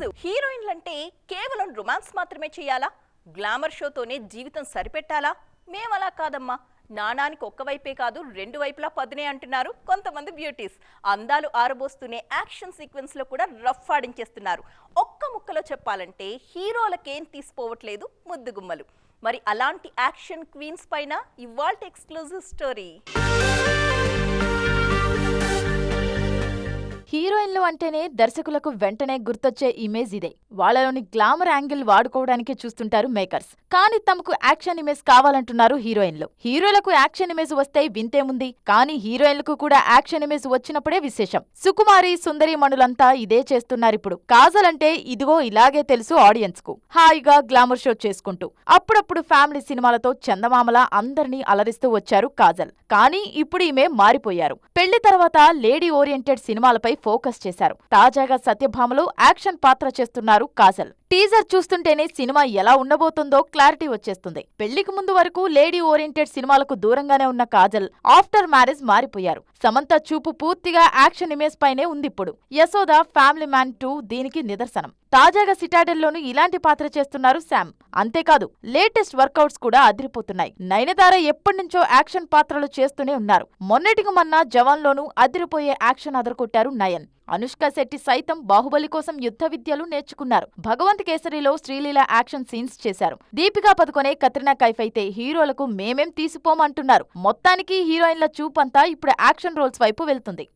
హీరోయిన్లు హీరోయిన్లంటే కేవలం రొమాన్స్ మాత్రమే చేయాలా? గ్లామర్ షోతోనే జీవితం సరిపెట్టాలా? మేమలా కాదమ్మా. నాణానికి ఒక్క వైపే కాదు రెండు వైపులా పదునే అంటున్నారు కొంతమంది బ్యూటీస్. అందాలు ఆరబోస్తూనే యాక్షన్ సీక్వెన్స్లో కూడా రఫ్ ఆడించేస్తున్నారు. ఒక్క ముక్కలో చెప్పాలంటే హీరోలకేం తీసుకోవట్లేదు ముద్దుగుమ్మలు. మరి అలాంటి యాక్షన్ క్వీన్స్ పైన ఇవాల్ట్ ఎక్స్క్లూజివ్ స్టోరీ. హీరోయిన్లు అంటేనే దర్శకులకు వెంటనే గుర్తొచ్చే ఇమేజ్ ఇదే. వాళ్ళలోని గ్లామర్ యాంగిల్ వాడుకోవడానికే చూస్తుంటారు మేకర్స్. కానీ తమకు యాక్షన్ ఇమేజ్ కావాలంటున్నారు హీరోయిన్లు. హీరోలకు యాక్షన్ ఇమేజ్ వస్తే వింతేముంది కానీ హీరోయిన్లకు కూడా యాక్షన్ ఇమేజ్ వచ్చినప్పుడే విశేషం. సుకుమారి సుందరి మణులంతా ఇదే చేస్తున్నారిప్పుడు. కాజల్ అంటే ఇదిగో ఇలాగే తెలుసు ఆడియన్స్కు హాయిగా గ్లామర్ షో చేసుకుంటూ. అప్పుడప్పుడు ఫ్యామిలీ సినిమాలతో చందమామలా అందరినీ అలరిస్తూ వచ్చారు కాజల్. కానీ ఇప్పుడు ఈమె మారిపోయారు. పెళ్ళి తర్వాత లేడీ ఓరియంటెడ్ సినిమాలపై ఫోకస్ చేశారు. తాజాగా సత్యభామలో యాక్షన్ పాత్ర చేస్తున్నారు కాజల్. టీజర్ చూస్తుంటేనే సినిమా ఎలా ఉండబోతుందో క్లారిటీ వచ్చేస్తుంది. పెళ్ళికి ముందు వరకు లేడీ ఓరియంటెడ్ సినిమాలకు దూరంగానే ఉన్న కాజల్ ఆఫ్టర్ మ్యారేజ్ మారిపోయారు. సమంత చూపు పూర్తిగా యాక్షన్ ఇమేజ్ పైనే ఉందిప్పుడు. యశోద ఫ్యామిలీ మ్యాన్ టూ దీనికి నిదర్శనం. తాజాగా సిటాడెల్లోనూ ఇలాంటి పాత్ర చేస్తున్నారు శామ్. అంతేకాదు లేటెస్ట్ వర్కౌట్స్ కూడా అదిరిపోతున్నాయి. నయనతార ఎప్పటినుంచో యాక్షన్ పాత్రలు చేస్తూనే ఉన్నారు. మొన్నటికి మొన్న జవాన్లోనూ అదిరిపోయే యాక్షన్ అదరకొట్టారు నయన్. అనుష్క శెట్టి సైతం బాహుబలి కోసం యుద్ధ విద్యలు నేర్చుకున్నారు. భగవంత్ కేసరిలో శ్రీలీల యాక్షన్ సీన్స్ చేశారు. దీపికా పదుకొనే కత్రినా కైఫ్ అయితే హీరోలకు మేమేం తీసిపోమంటున్నారు. మొత్తానికి హీరోయిన్ల చూపంతా ఇప్పుడు యాక్షన్ రోల్స్ వైపు వెళ్తుంది.